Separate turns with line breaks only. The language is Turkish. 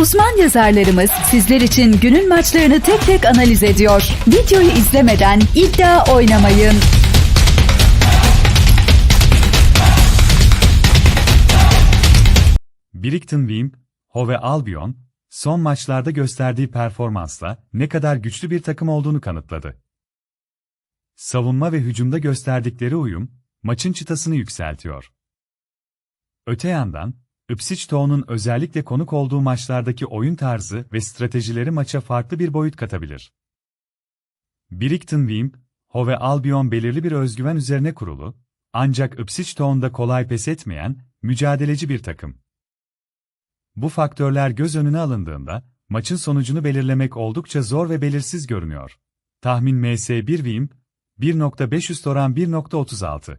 Uzman yazarlarımız sizler için günün maçlarını tek tek analiz ediyor. Videoyu izlemeden iddia oynamayın.
Brighton Wimp, Hove Albion, son maçlarda gösterdiği performansla ne kadar güçlü bir takım olduğunu kanıtladı. Savunma ve hücumda gösterdikleri uyum, maçın çıtasını yükseltiyor. Öte yandan, Ipswich özellikle konuk olduğu maçlardaki oyun tarzı ve stratejileri maça farklı bir boyut katabilir. Brighton Wimp, Hove Albion belirli bir özgüven üzerine kurulu, ancak Ipswich Town'da kolay pes etmeyen, mücadeleci bir takım. Bu faktörler göz önüne alındığında, maçın sonucunu belirlemek oldukça zor ve belirsiz görünüyor. Tahmin MS1 Wimp, 1.500 oran 1.36.